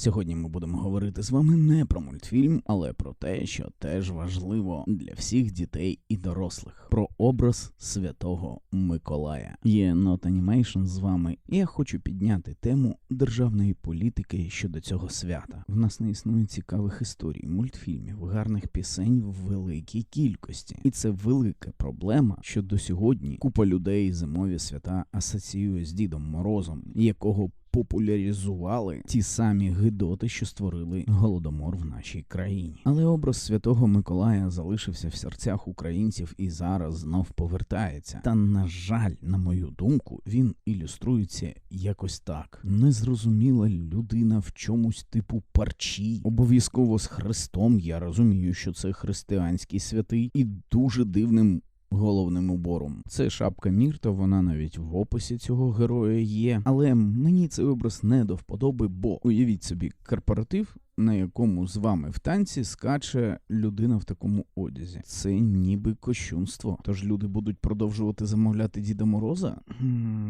Сьогодні ми будемо говорити з вами не про мультфільм, але про те, що теж важливо для всіх дітей і дорослих. Про образ святого Миколая. Є Not Animation з вами, і я хочу підняти тему державної політики щодо цього свята. В нас не існує цікавих історій, мультфільмів, гарних пісень в великій кількості, і це велика проблема, що до сьогодні купа людей зимові свята асоціює з Дідом Морозом, якого популяризували ті самі гидоти, що створили голодомор в нашій країні. Але образ святого Миколая залишився в серцях українців і зараз знов повертається. Та на жаль, на мою думку, він ілюструється якось так: незрозуміла людина в чомусь типу парчі, обов'язково з хрестом. Я розумію, що це християнський святий, і дуже дивним головним убором. Це шапка Мірта, вона навіть в описі цього героя є. Але мені цей образ не до вподоби, бо уявіть собі корпоратив. На якому з вами в танці скаче людина в такому одязі. Це ніби кощунство. Тож люди будуть продовжувати замовляти Діда Мороза.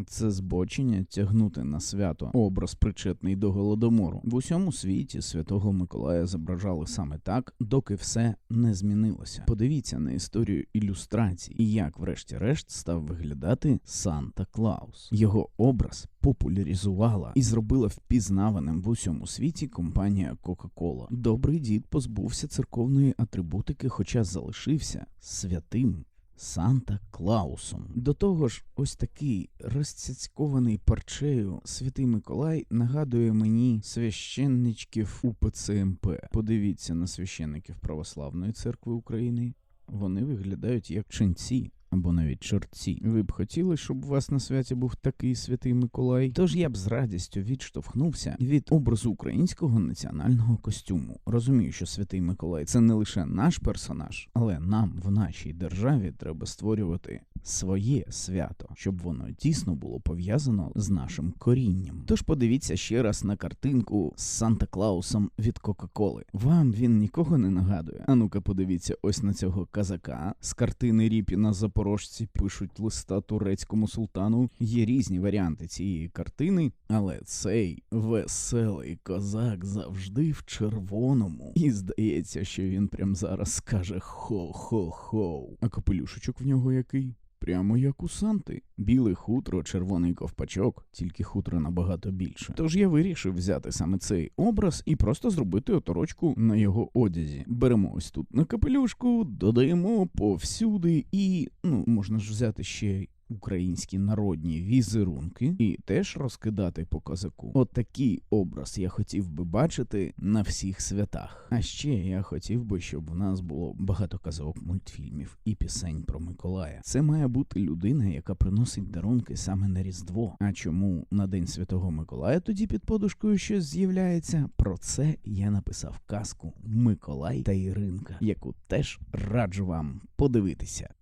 Це збочення тягнути на свято образ причетний до голодомору. В усьому світі святого Миколая зображали саме так, доки все не змінилося. Подивіться на історію ілюстрацій і як, врешті-решт, став виглядати Санта Клаус. Його образ популяризувала і зробила впізнаваним в усьому світі компанія Кока-Кола. Добрий дід позбувся церковної атрибутики, хоча залишився святим. Санта Клаусом. До того ж, ось такий розцяцькований парчею святий Миколай нагадує мені священничків УПЦ МП. Подивіться на священників Православної церкви України. Вони виглядають як ченці. Або навіть чорці. Ви б хотіли, щоб у вас на святі був такий святий Миколай? Тож я б з радістю відштовхнувся від образу українського національного костюму. Розумію, що святий Миколай це не лише наш персонаж, але нам в нашій державі треба створювати своє свято, щоб воно дійсно було пов'язано з нашим корінням. Тож подивіться ще раз на картинку з Санта Клаусом від Кока-Коли. Вам він нікого не нагадує. А ну-ка, подивіться ось на цього казака з картини Ріпі на запорожці пишуть листа турецькому султану. Є різні варіанти цієї картини, але цей веселий козак завжди в червоному. І здається, що він прям зараз скаже хо-хо-хо. А капелюшечок в нього який? Прямо як у Санти. Біле хутро, червоний ковпачок, тільки хутро набагато більше. Тож я вирішив взяти саме цей образ і просто зробити оторочку на його одязі. Беремо ось тут на капелюшку, додаємо повсюди, і ну можна ж взяти ще. Українські народні візерунки і теж розкидати по козаку. Отакий образ я хотів би бачити на всіх святах. А ще я хотів би, щоб в нас було багато казок, мультфільмів і пісень про Миколая. Це має бути людина, яка приносить дарунки саме на Різдво. А чому на День Святого Миколая тоді під подушкою щось з'являється? Про це я написав казку Миколай та Іринка, яку теж раджу вам подивитися.